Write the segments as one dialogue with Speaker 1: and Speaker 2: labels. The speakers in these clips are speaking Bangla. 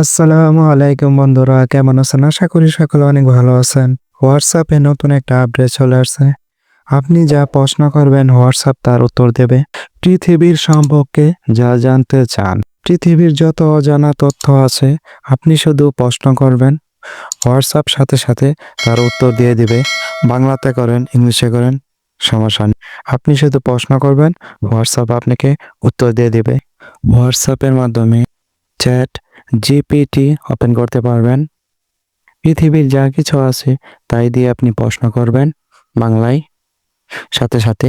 Speaker 1: আসসালামু আলাইকুম বন্ধুরা, কেমন আছেন? আশা করি সকলে অনেক ভালো আছেন। হোয়াটসঅ্যাপে নতুন একটা আপডেট চলে আসছে। আপনি যা প্রশ্ন করবেন হোয়াটসঅ্যাপ তার উত্তর দেবে। পৃথিবীর সম্পর্কে যা জানতে চান, পৃথিবীর যত অজানা তথ্য আছে, আপনি শুধু প্রশ্ন করবেন। হোয়াটসঅ্যাপ সাথে সাথে তার উত্তর দিয়ে দিবে। বাংলাতে করেন, ইংলিশে করেন, সমস্যা নেই। আপনি শুধু প্রশ্ন করবেন হোয়াটসঅ্যাপ আপনাকে উত্তর দিয়ে দিবে। হোয়াটসঅ্যাপের মাধ্যমে চ্যাট জিপিটি ওপেন করতে পারবেন। পৃথিবীর যা কিছু আছে, তাই দিয়ে আপনি প্রশ্ন করবেন বাংলায়। সাথে সাথে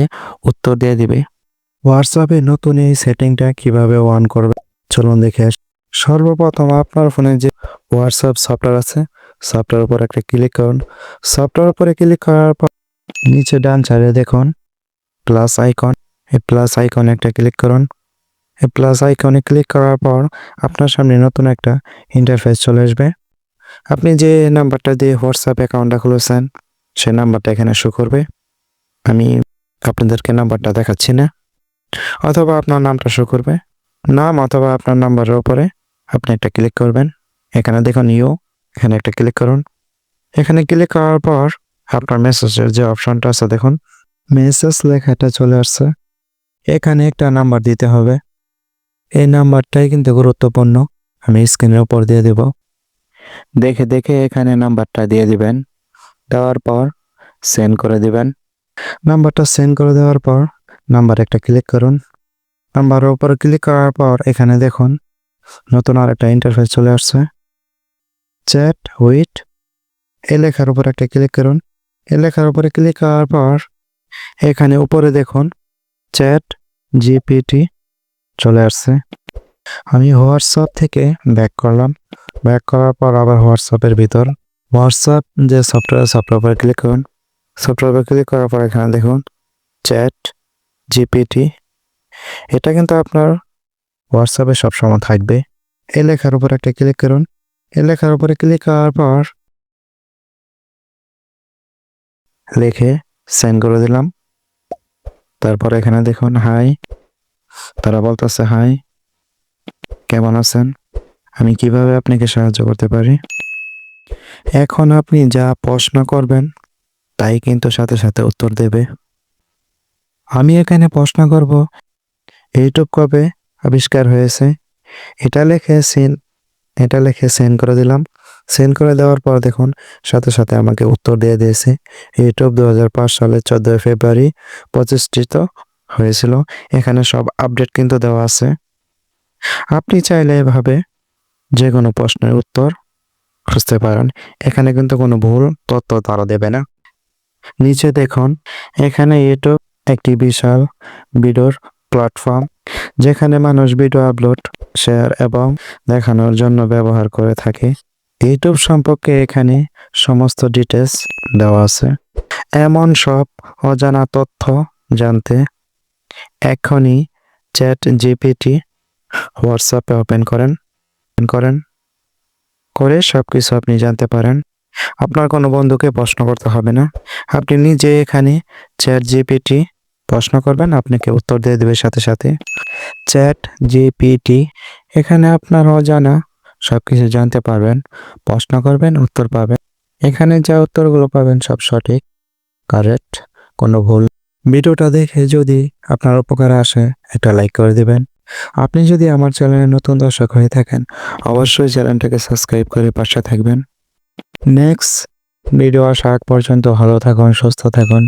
Speaker 1: উত্তর দিয়ে দিবে। হোয়াটসঅ্যাপে নতুন এই সেটিংটা কীভাবে অন করবে চলুন দেখে সর্বপ্রথম আপনার ফোনে যে হোয়াটসঅ্যাপ সফটওয়্যার আছে সফটওয়্যার উপর একটা ক্লিক করুন। সফটওয়্যার উপরে ক্লিক করার পর নিচে ডান সাইডে দেখুন প্লাস আইকন এই প্লাস আইকনে একটা ক্লিক করুন। প্লাস আইকনে ক্লিক করার পর আপনার সামনে নতুন একটা ইন্টারফেস চলে আসবে। আপনি যে নাম্বারটা দিয়ে হোয়াটসঅ্যাপ অ্যাকাউন্টটা খুলেছেন, সে নাম্বারটা এখানে শো করবে। আমি আপনাদেরকে নাম্বারটা দেখাচ্ছি না। অথবা আপনার নামটা শো করবে। নাম অথবা আপনার নাম্বারের উপরে আপনি একটা ক্লিক করবেন। এখানে দেখুন ইউ এখানে একটা ক্লিক করুন। এখানে ক্লিক করার পর আপনার মেসেজের যে অপশনটা আছে, দেখুন। মেসেজ লেখাটা চলে আসছে। এখানে একটা নাম্বার দিতে হবে। এই নাম্বারটাই কিন্তু গুরুত্বপূর্ণ। আমি স্ক্রিনের উপর দিয়ে দেব। দেখে দেখে এখানে নাম্বারটা দিয়ে দিবেন। দেওয়ার পর সেন্ড করে দিবেন। নাম্বারটা সেন্ড করে দেওয়ার পর নাম্বার একটা ক্লিক করুন। নাম্বারের উপর ক্লিক করার পর এখানে দেখুন, নতুন আর একটা ইন্টারফেস চলে আসছে। চ্যাট উইট এই লেখার উপর একটা ক্লিক করুন। এই লেখার উপরে ক্লিক করার পর এখানে উপরে দেখুন চ্যাট জিপিটি চলে আসছে। আমি হোয়াটসঅ্যাপ থেকে ব্যাক করলাম। ব্যাক করার পর আবার হোয়াটসঅ্যাপের ভিতর। হোয়াটসঅ্যাপ যে সফটওয়্যার সফটওয়্যার ক্লিক করুন। সফটওয়্যার ক্লিক করার পর এখানে দেখুন চ্যাট জিপিটি এটা কিন্তু আপনার হোয়াটসঅ্যাপে সবসময় থাকবে। এই লেখার উপর একটা ক্লিক করুন। এই লেখার উপরে ক্লিক করার পর লিখে সেন্ড করে দিলাম। তারপর এখানে দেখুন হাই তারা বলতেছে, হাই, কেমন আছেন? আমি কীভাবে আপনাকে সাহায্য করতে পারি? এখন আপনি যা প্রশ্ন করবেন, তাই কিন্তু সাথে সাথে উত্তর দেবে। আমি এখানে প্রশ্ন করব ইউটিউব কবে আবিষ্কার হয়েছে? এটা লেখে সেন এটা লেখে সেন্ড করে দিলাম। সেন্ড করে দেওয়ার পর দেখুন, সাথে সাথে আমাকে উত্তর দিয়ে দিয়েছে। ইউটিউব দু সালের চোদ্দোই ফেব্রুয়ারি পঁচিশটিত হয়েছিল। এখানে সব আপডেট কিন্তু দেওয়া আছে। আপনি চাইলে এভাবে যে কোনো প্রশ্নের উত্তর খুঁজতে পারেন। এখানে কিন্তু কোনো ভুল তথ্য তারা দেবে না। নিচে দেখুন, এখানে ইউটিউব একটি বিশাল ভিডিওর প্ল্যাটফর্ম যেখানে মানুষ ভিডিও আপলোড শেয়ার এবং দেখানোর জন্য ব্যবহার করে থাকে। ইউটিউব সম্পর্কে এখানে সমস্ত ডিটেলস দেওয়া আছে। এমন সব অজানা তথ্য জানতে এখনই চ্যাট জিপিটি হোয়াটসঅ্যাপে ওপেন করেন করেন। করে সব কিছু আপনি জানতে পারেন। আপনার কোনো বন্ধুকে প্রশ্ন করতে হবে না। আপনি নিজে এখানে চ্যাট জিপিটি প্রশ্ন করবেন, আপনাকে উত্তর দিয়ে দেবে সাথে সাথে। চ্যাট জিপিটি, এখানে আপনার অজানা সব কিছু জানতে পারবেন, প্রশ্ন করবেন, উত্তর পাবেন। এখানে যা উত্তরগুলো পাবেন সব সঠিক, কারেক্ট, কোনো ভুল ভিডিওটা দেখে যদি আপনার উপকার আসে, একটা লাইক করে দেবেন। আপনি যদি আমার চ্যানেলে নতুন দর্শক হয়ে থাকেন, অবশ্যই চ্যানেলটাকে সাবস্ক্রাইব করে পাশে থাকবেন। নেক্সট ভিডিও আসা পর্যন্ত ভালো থাকুন, সুস্থ থাকুন।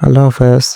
Speaker 1: আল্লাহ হাফেজ।